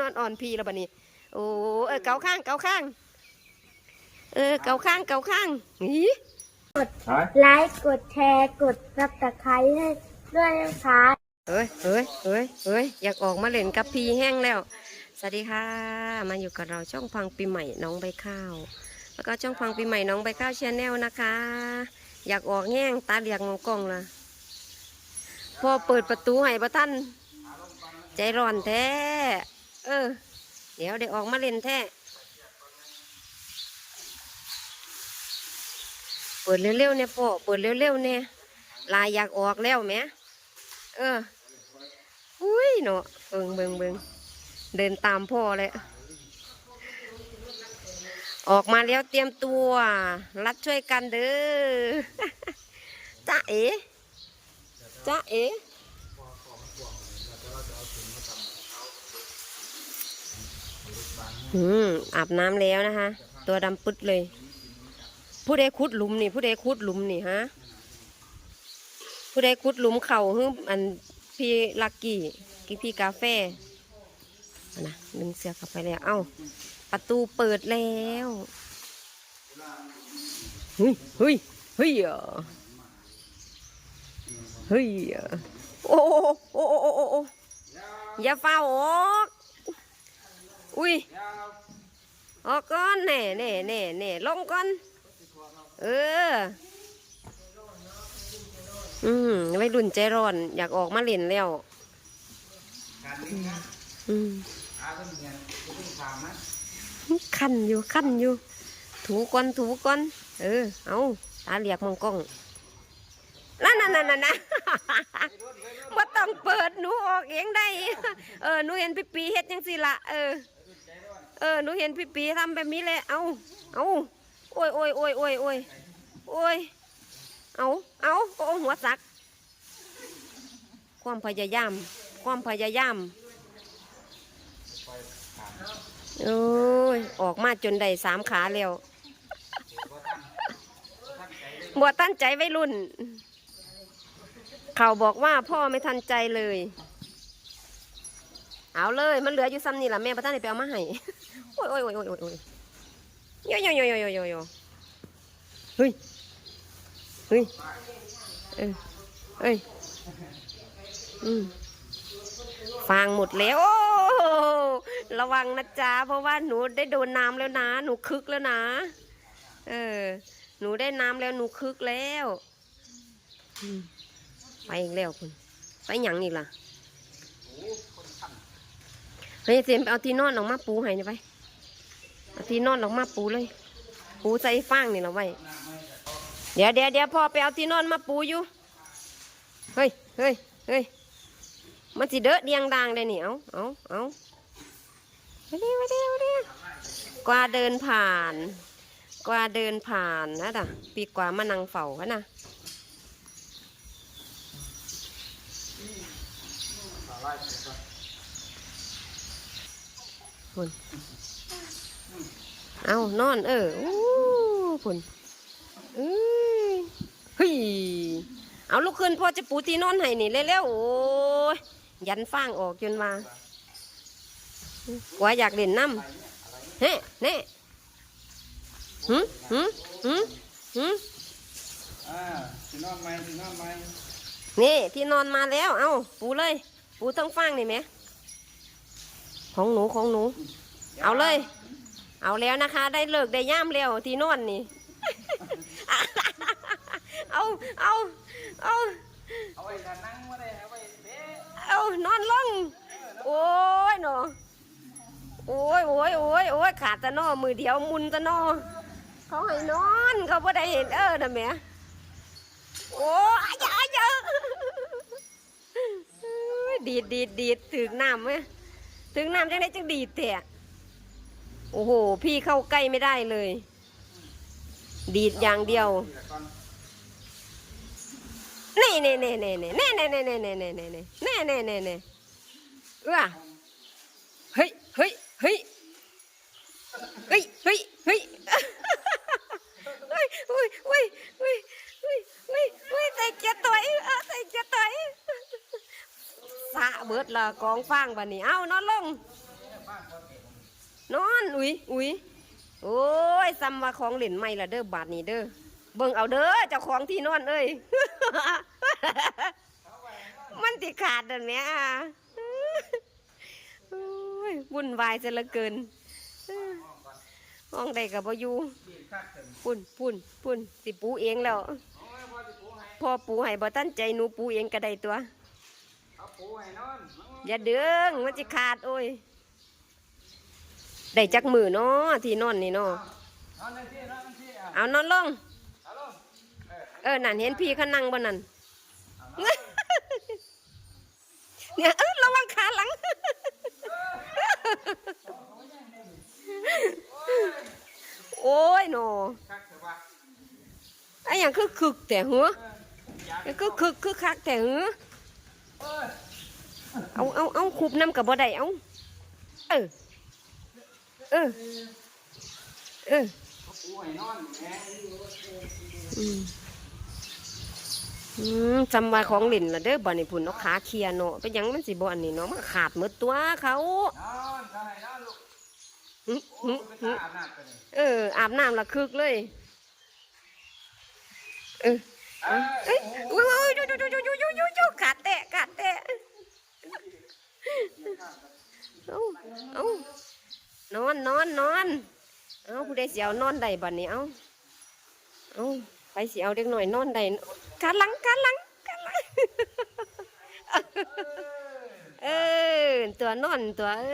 นอนอ่อนพีแล้วบัดนี้ โอ้เออเกาข้างเกาข้าง เออเกาข้างเกาข้างนี่ไลค์กดแชร์กดซับสไครต์ให้ด้วยนะคะเอ้ยเอ้ยเอ้ยเอ้ยอยากออกมาเล่นกับพีแห้งแล้ว สวัสดีค่ะ มาอยู่กับเราช่องพังปีใหม่น้องใบข้าว แล้วก็ช่องพังปีใหม่น้องใบข้าวชแนลนะคะ อยากออกแห้งตาเหลียกงกล้องละพอเปิดประตูให้ประท่านใจร้อนแท้ เออ เดี๋ยวเดี๋ยวออกมาเล่นแท้เปิดเร็วๆเนี่ยพ่อเปิดเร็วๆเนี่ยลายอยากออกแล้วแหมเอออุ้ยเนาะเบิงเบิงเบิงเดินตามพ่อเลยออกมาแล้วเตรียมตัว รัดช่วยกันเด้อจ้าเอ๋จ้าเอ๋ อืมอาบน้ำแล้วนะคะ ตัวดำปึ๊ดเลย ผู้ใดขุดหลุมนี่ ผู้ใดขุดหลุมนี่ฮะ ผู้ใดขุดหลุมเข่าฮึอันพี่ลักกี้กิพี่กาแฟนะดึงเสือกเข้าไปแล้ว เอ้า ประตูเปิดแล้วเฮ้ยเฮ้ยเฮ้ยอะเฮ้ยอะโอโอ้โอ้โอ้โอ้โอ้อย่าเฝ้าออก อุ้ยออกก่อนแน่แน่แน่แน่ลงก่อน เออ อืมวัยรุ่นใจร้อน อยากออกมาเล่นแล้วอืมคันอยู่คันอยู่ ถูก่อนถูก่อน เออ เอาตาเหลียกมองกล้องนั่นนั่นนั่นนั่นนะว่าต้องเปิดหนูออกเองได้ เออหนูเห็นพี่ปีเฮ็ดยังสิละเออ เออหนูเห็นพี่ปีทำแบบนี้แหละ เอาเอาโอ้ยโอ้ยโอ้ยโอ้ยโอ้ยโอ้ยเอาเอาโอ้หัวสัก ความพยายาม ความพยายามโอ้ยออกมาจนได้สามขาแล้วบัวตั้นใจไว้รุ่น เขาบอกว่าพ่อไม่ทันใจเลย เอาเลยมันเหลืออยู่ซ้ำนี่แหละแม่ประท่านไปเอามาให้ อ้ยโอ้ยโอ้ยโอ้ยโอ้ยโยโยโยโยโยโยโยเฮ้ย เฮ้ย เออเอ้ย อืมฟางหมดแล้วโอ้ระวังนะจ๊ะ เพราะว่าหนูได้โดนน้ำแล้วนะ หนูคึกแล้วนะ เออ หนูได้น้ำแล้วหนูคึกแล้วไปอีกแล้วคุณไปหยังอีกล่ะ เฮ้ยเสียมไปเอาที่นอนออกมาปูให้หน่อยไป ทีนอนออกมาปูเลย ปูใส่ฟางนี่เราไว้ เดี๋ยวเดี๋ยวเดี๋ยวพ่อไปเอาที่นอนมาปูอยู่ เฮ้ยเฮ้ยเฮ้ยมันสิเด้อเดียงดังเลยนี่เอาเอาเอาไปดิไปดิไปดิกว่าเดินผ่าน กว่าเดินผ่านนะด่ะปีกว่ามานังเฝ้าฮะนะพุ่น เอานอน เอออู้พุ่นเอ้ยเฮ้ยเอาลุกขึ้นพ่อจะปูที่นอนให้นี่เร็วๆโอ้ยยันฟางออกจนมากว่าอยากเล่นน้ำเฮ้เน่หืมหืมหืมหืมอ่าสินอนไหมสินอนไหมนี่ที่นอนมาแล้ว เอาปูเลย ปูทั้งฟางนี่ไหมของหนูของหนู เอาเลย เอาแล้วนะคะ ได้เลิกได้ย่ามแล้วที่นอนนี่ เอาเอาเอาเอาไว้จะนั่งมาได้เอาไว้เด้เอานอนลง โอ้ยเนาะโอ้ยโอ้ยโอ้ยโอ้ยขาดแตะนอมือเดียวมุนแตะนอเขาให้นอนเขาไ่ได้เห็นเออนะแม่โอ้ยอย่าอย่าเอ้ยดีดดีดดีดถึงน้ำไหมถึงน้ำจังได้จังดีดแต่ โอ้โห พี่เข้าใกล้ไม่ได้เลย ดีดอย่างเดียวนี่นี่นี่นี่นี่นี่นี่นี่นี่นี่นี่นี่นี่นี่นี่นี่เออเฮ้ยเฮ้ยเฮ้ยเฮ้ยเฮ้ยเฮ้ยเฮ้ยเฮ้ยเฮ้ยเฮ้ยเฮ้ยเฮ้ยเฮ้ยใส่เกียร์ต่อยเออใส่เกียร์ต่อยสะเบิดละกองฟางบันนี้เอ้านอนลง มากกว่าเตะผม นอนอุ้ยอุ้ยโอ้ยซ้ำว่าของเหล่นใหม่ละเด้อบาทนี้เด้อเบิ่งเอาเด้อเจ้าของที่นอนเอ้ยมันติขาดอันเนี้ยโอ้ยวุ่นวายซะเหลือเกินห้องใดกับบ่อยู่ปุ่นปุ่นปุ่นสิปูเองแล้วพอปูให้พอปูให้บ่ตั้นใจหนูปูเองก็ได้ตัวอาปูให้นอนอย่าเดืองมันจะขาดโอ้ย ได้จักมือเนาะที่นอนนี่เนาะนอนนั่นที่นอนนั่นที่อะเอานอนลงเอาลงเออเออ นั่นเห็นพี่เขานั่งบนนั่นเอานอนเนี่ยเออระวังขาหลังโอ้ยโนคักเถอะวะไอ้อย่างคือคึกแต่หัวเอออยากไอ้คือคึกคือคักแต่หัวเออเอาเอาเอาคุบน้ำกับบ่ได้เอาเออ เออ เออเอืมจำมาของหลินละเด้อบอนี่พุ่นเนาขาเคียโนาเป็นยังมันสิบอันนี้เนาะมันขาดมือตัวเขาเออ อาบน้ำละคึกเลย เออเอ้ยยยยยอุ้ยดูดูดูขาดเตะขาดเตะเอ้าเอ้า นอนนอนนอนเอาผู้ใดเสียวนอนได้บัดนี้เอาเอาไปเสียวเด็กหน่อยนอนได้ขาลังขาลังขาลังเออตัวนอนตัวเอ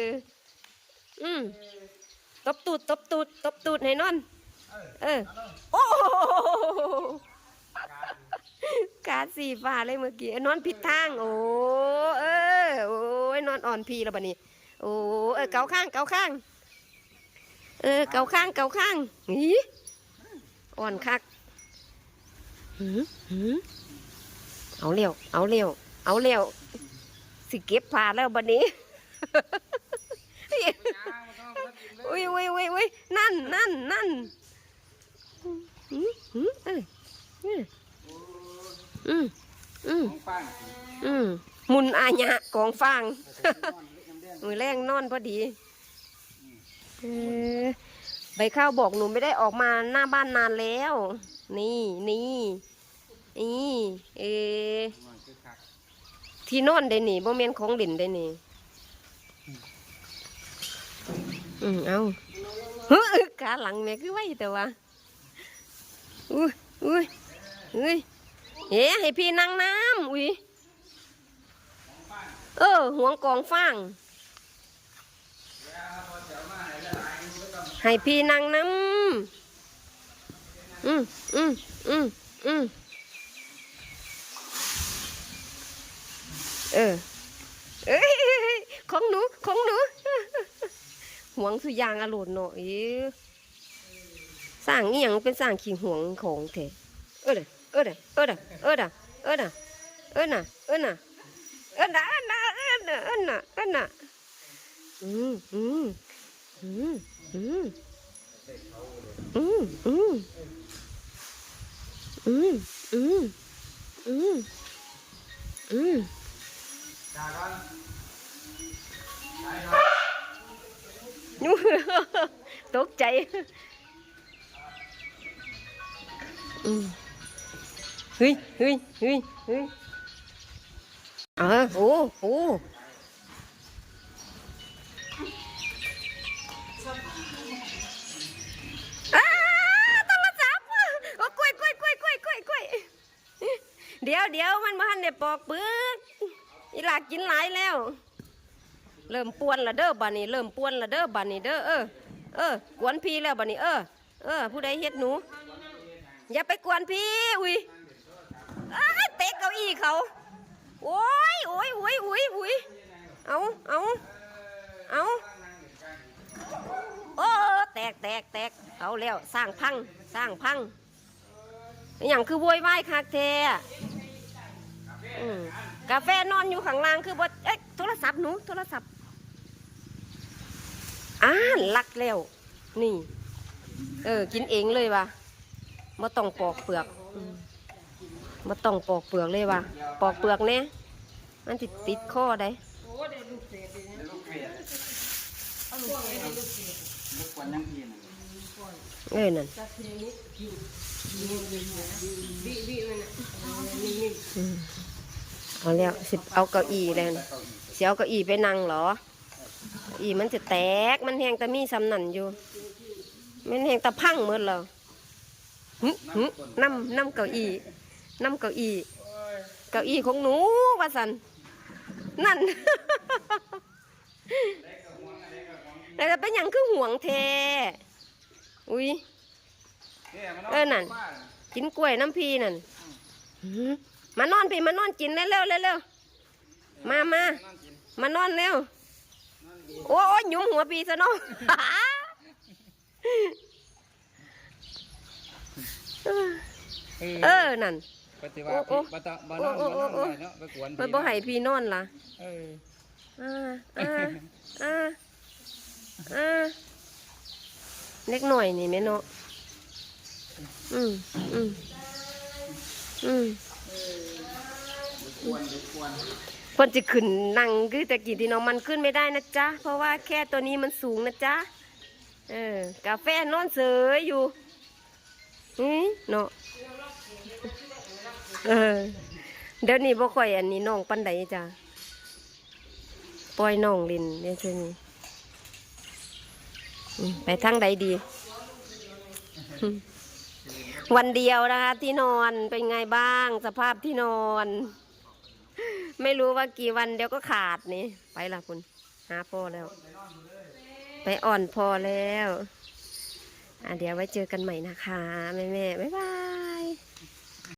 ออืมตบตูดตบตูดตบตูดให้นอน เออโอ้โหกาสีฟ้าเลยเมื่อกี้นอนผิดทาง โอ้เออโอ้ยนอนอ่อนพีแล้วบัดนี้ โอ้เออเกาข้างเกาข้าง เออเกาข้างเกาข้างหีอ่อนคักหืมหืมเอาเร็วเอาเร็วเอาเร็วสิเก็บผ้าแล้วบัดนี้อุ้ยอุ้ยอุ้ยอุ้ยนั่นนั่นนั่นอืมอืมเอ้ยอืมอืมอืมของฟังอืมมุนอาญะกองฟาง นอนเล็กน้ำแดงมือแรงนอนพอดีเออใบข้าวบอกหนูไม่ได้ออกมาหน้าบ้านนานแล้ว นี่นี่นี่เออนอนคือคักที่นอนได้นี่บ่แม่นของเด่นได้นี่อืมเอาเฮ้ยขาหลังแม่คือไว้แต่ว่าอุ้ยอุ้ยอุ้ยเอ๊ะให้พี่นั่งน้ำอุ้ยเออห่วงกองฟาง ให้พี่นั่งน้ำอืมอืมอืมอืมเออ เอ้ยของหนู ของหนูห่วงสุยางอรุณเนาะอ้ยสร้างอีหยังเป็นสร้างขี้ห่วงของแท้เออเด้อเออเด้อเออเด้อเออเด้อเออเด้อเออน่ะเออน่ะเออน่ะเออน่ะเออน่ะเออน่ะเออน่ะอืมอืม อืมอืมอืมอืมอืมอืมอืมอืมจ้าก่ตกใจ อืมเฮ้ยเฮ้ยเฮ้ยเฮ้ยอ่าโอ้โอ้ เดี๋ยวเดี๋ยวมันมาหันได้ปอกปลือกอีหลากกินหลายแล้ว เริ่มปวนละเด้อบัดนี้ เริ่มปวนละเด้อบัดนี้เด้อเออเออกวนพี่แล้วบัดนี้ เออ เออ ผู้ใดเฮ็ดหนู อย่าไปกวนพี่อุ้ยเตะเก้าอี้เขาโอ้ยโอ้ยโอ้ยโอ้ยโอ้ยเอาเอาเอาโอ้แตกแตกแตกเอาแล้วสร้างพังสร้างพังอย่างคือโวยวายคักแท้ อืมกาแฟนอนอยู่ข้างล่างคือบ่เอ๊ะโทรศัพท์หนูโทรศัพท์อ่าลักแล้ว นี่ เออ กินเองเลยว่ะมาต้องปอกเปลือกอืมมาต้องปอกเปลือกเลยว่ะปอกเปลือกเนี่ยมันติดติดคอได้ลูกเฟียดลึกกว่ายังพีน่ะเอ้ยนั่นอืม เอาแล้วสิเอาเก้าอี้แล้วนะสิเอาเก้าอี้ไปนั่งเหรอ อีมันจะแตกมันแหงแต่มีซ้ำนันอยู่มันแหงแต่พังหมดแล้วหึหึน้ำน้ำเก้าอี้น้ำเก้าอี้เก้าอี้ของหนูว่าสันนั่นแล้วจะเป็นยังคือห่วงแท้อุ้ยเออนั่นกินกล้วยน้ำพีนั่นหื มานอนพี่มานอนกินเร็วเร็วเร็วเร็วมามามานอนเร็วโอ้โอ้ยหยุมหัวปีซะเนาะเออนั่นปฏิวัโอ้ติโอ้ปฏิบัติโอ้โอ้โอ้โอ้เนาะไปกวนมันบ่ให้พี่นอนล่ะเอออ่าอ่าอ่าอ่าเล็กหน่อยนี่แม่เนาะอืมอืมอืม กวนกวนเพิ่นจะขึ้นนั่งคือตะกี้ที่น้องมันขึ้นไม่ได้นะจ๊ะ เพราะว่าแค่ตัวนี้มันสูงนะจ๊ะ เออ กาแฟนอนเสยอยู่อืมเนาะ เออ เดี๋ยวนี้บ่ค่อยอันนี้น้องปันใดจ้ะ ปล่อยน้องลินเดี๋ยช่วนี้ไปทางใดดี วันเดียวนะคะที่นอนเป็นไงบ้างสภาพที่นอน ไม่รู้ว่ากี่วันเดี๋ยวก็ขาดนี่ ไปละคุณ หาพ่อแล้ว ไปอ่อนพอแล้วอะเดี๋ยวไว้เจอกันใหม่นะคะ แม่แม่บ๊ายบาย